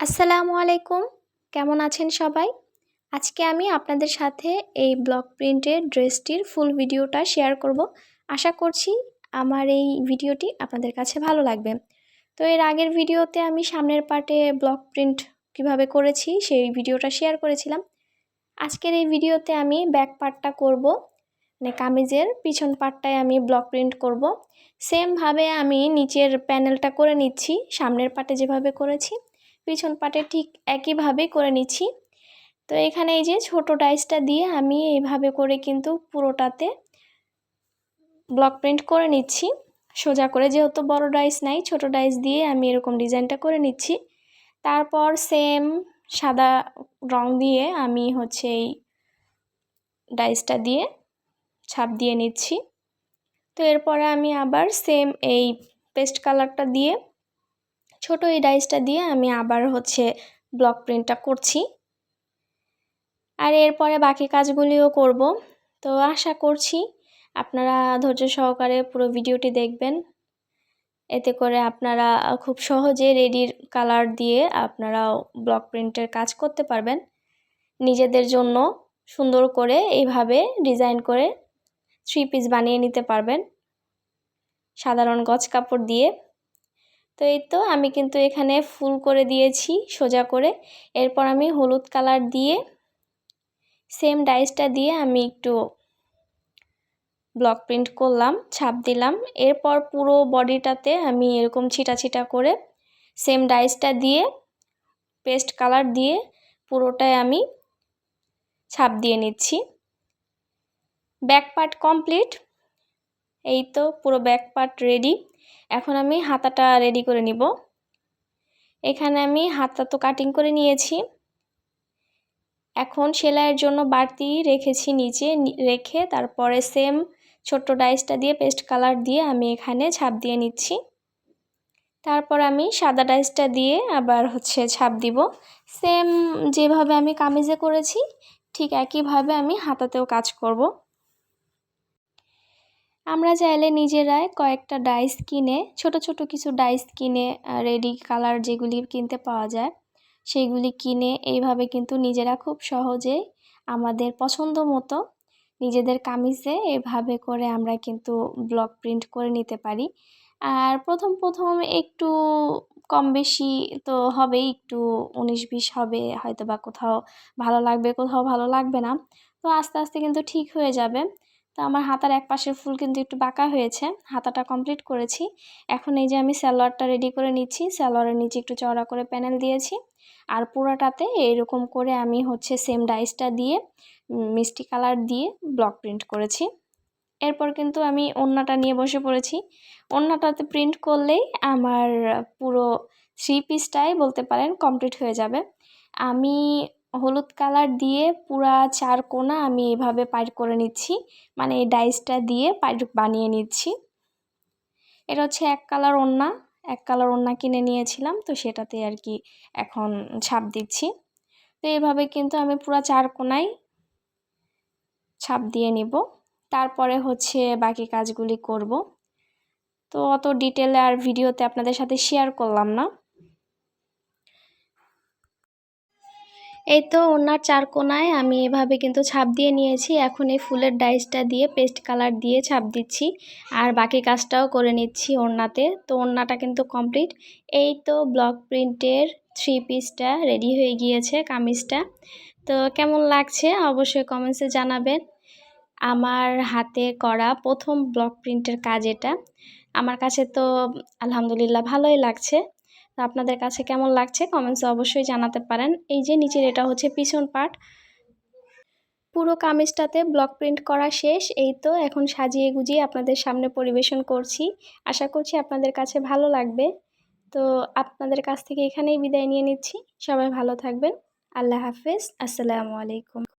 আসসালামু আলাইকুম। কেমন আছেন সবাই? আজকে আমি আপনাদের সাথে এই ব্লক প্রিন্টের ড্রেসটির ফুল ভিডিওটা শেয়ার করব। আশা করছি আমার এই ভিডিওটি আপনাদের কাছে ভালো লাগবে। তো এর আগের ভিডিওতে আমি সামনের পার্টে ব্লক প্রিন্ট কীভাবে করেছি সেই ভিডিওটা শেয়ার করেছিলাম। আজকের এই ভিডিওতে আমি ব্যাক পার্টটা করব মানে কামিজের পিছন পার্টটায় আমি ব্লক প্রিন্ট করব। সেমভাবে আমি নিচের প্যানেলটা করে নিচ্ছি, সামনের পার্টে যেভাবে করেছি। পিছন পাটে ঠিক একইভাবে করে নিচ্ছি। তো এখানে এই যে ছোট ডাইসটা দিয়ে আমি এইভাবে করে কিন্তু পুরোটাতে ব্লক প্রিন্ট করে নিচ্ছি। সোজা করে যেহেতু বড় ডাইস নাই, ছোট ডাইস দিয়ে আমি এরকম ডিজাইনটা করে নিচ্ছি। তারপর সেম সাদা রং দিয়ে আমি হচ্ছে এই ডাইসটা দিয়ে ছাপ দিয়ে নিচ্ছি। তো এরপরে আমি আবার সেম এই পেস্ট কালারটা দিয়ে ছোট এই ডাইসটা দিয়ে আমি আবার হচ্ছে ব্লক প্রিন্টটা করছি। আর এরপরে বাকি কাজগুলিও করব। তো আশা করছি আপনারা ধৈর্য সহকারে পুরো ভিডিওটি দেখবেন। এতে করে আপনারা খুব সহজে রেডির কালার দিয়ে আপনারা ব্লক প্রিন্টের কাজ করতে পারবেন। নিজেদের জন্য সুন্দর করে এইভাবে ডিজাইন করে থ্রি পিস বানিয়ে নিতে পারবেন। সাধারণ গজ কাপড় দিয়ে তো এই তো আমি কিন্তু এখানে ফুল করে দিয়েছি সোজা করে। এরপর আমি হলুদ কালার দিয়ে সেম ডাইসটা দিয়ে আমি একটু ব্লক প্রিন্ট করলাম, ছাপ দিলাম। এরপর পুরো বডিটাতে আমি এরকম ছিটা ছিটা করে সেম ডাইসটা দিয়ে পেস্ট কালার দিয়ে পুরোটায় আমি ছাপ দিয়ে নিচ্ছি। ব্যাক পার্ট কমপ্লিট এই তো পুরো ব্যাক পার্ট রেডি এখন আমি হাতাটা রেডি করে নিব। এখানে আমি হাতা তো কাটিং করে নিয়েছি। এখন সেলাইয়ের জন্য বাড়তি রেখেছি নিচে রেখে তারপরে সেম ছোট্ট ডাইসটা দিয়ে পেস্ট কালার দিয়ে আমি এখানে ছাপ দিয়ে নিচ্ছি। তারপর আমি সাদা ডাইসটা দিয়ে আবার হচ্ছে ছাপ দিব। সেম যেভাবে আমি কামিজে করেছি, ঠিক একইভাবে আমি হাতাতেও কাজ করব। আমরা চাইলে নিজেরাই কয়েকটা ডাইস কিনে, ছোট ছোট কিছু ডাইস কিনে রেডি কালার যেগুলি কিনতে পাওয়া যায়, সেইগুলি কিনে এইভাবে কিন্তু নিজেরা খুব সহজে আমাদের পছন্দ মতো নিজেদের কামিজে এভাবে করে আমরা কিন্তু ব্লক প্রিন্ট করে নিতে পারি। আর প্রথম প্রথম একটু কম বেশি তো হবেই, একটু উনিশ বিশ হবে হয়তো বা কোথাও ভালো লাগবে, কোথাও ভালো লাগবে না। তো আস্তে আস্তে কিন্তু ঠিক হয়ে যাবে। তো আমার হাতার এক পাশের ফুল কিন্তু একটু বাঁকা হয়েছে, হাতাটা কমপ্লিট করেছি। এখন এই যে আমি স্যালোয়ারটা রেডি করে নিচ্ছি স্যালোয়ারের নিচে একটু চওড়া করে প্যানেল দিয়েছি। আর পুরোটাতে এইরকম করে আমি হচ্ছে সেম ডাইসটা দিয়ে মিষ্টি কালার দিয়ে ব্লক প্রিন্ট করেছি। এরপর কিন্তু আমি ওড়নাটা নিয়ে বসে পড়েছি। ওড়নাটাতে প্রিন্ট করলেই আমার পুরো থ্রি পিসটাই বলতে পারেন কমপ্লিট হয়ে যাবে। আমি হলুদ কালার দিয়ে পুরা চার কোনা আমি এভাবে পাইট করে নিচ্ছি। মানে এই ডাইসটা দিয়ে পাইট বানিয়ে নিচ্ছি। এটা হচ্ছে এক কালার ওড়না। এক কালার ওড়না কিনে নিয়েছিলাম, তো সেটাতে আর কি এখন ছাপ দিচ্ছি। তো এইভাবে কিন্তু আমি পুরা চার কোনায় ছাপ দিয়ে নিব। তারপরে হচ্ছে বাকি কাজগুলি করব। তো অত ডিটেলে আর ভিডিওতে আপনাদের সাথে শেয়ার করলাম না। এই তো ওনার চার কোনায় আমি এভাবে কিন্তু ছাপ দিয়ে নিয়েছি। এখন এই ফুলের ডাইসটা দিয়ে পেস্ট কালার দিয়ে ছাপ দিচ্ছি আর বাকি কাজটাও করে নিচ্ছি ওড়নাতে। তো ওড়নাটা কিন্তু কমপ্লিট। এই তো ব্লক প্রিন্টের থ্রি পিসটা রেডি হয়ে গিয়েছে কামিজটা। তো কেমন লাগছে অবশ্যই কমেন্টসে জানাবেন। আমার হাতে করা প্রথম ব্লক প্রিন্টের কাজ এটা। আমার কাছে তো আলহামদুলিল্লাহ ভালোই লাগছে। তো আপনাদের কাছে কেমন লাগছে? কমেন্টসে অবশ্যই জানাতে পারেন। এই যে নিচের এটা হচ্ছে পিছন পার্ট পুরো কামিজটাতে ব্লক প্রিন্ট করা শেষ। এই তো এখন সাজিয়ে গুজিয়ে আপনাদের সামনে পরিবেশন করছি। আশা করছি আপনাদের কাছে ভালো লাগবে। তো আপনাদের কাছ থেকে এখানেই বিদায় নিয়ে নিচ্ছি। সবাই ভালো থাকবেন। আল্লাহ হাফেজ। আসসালামু আলাইকুম।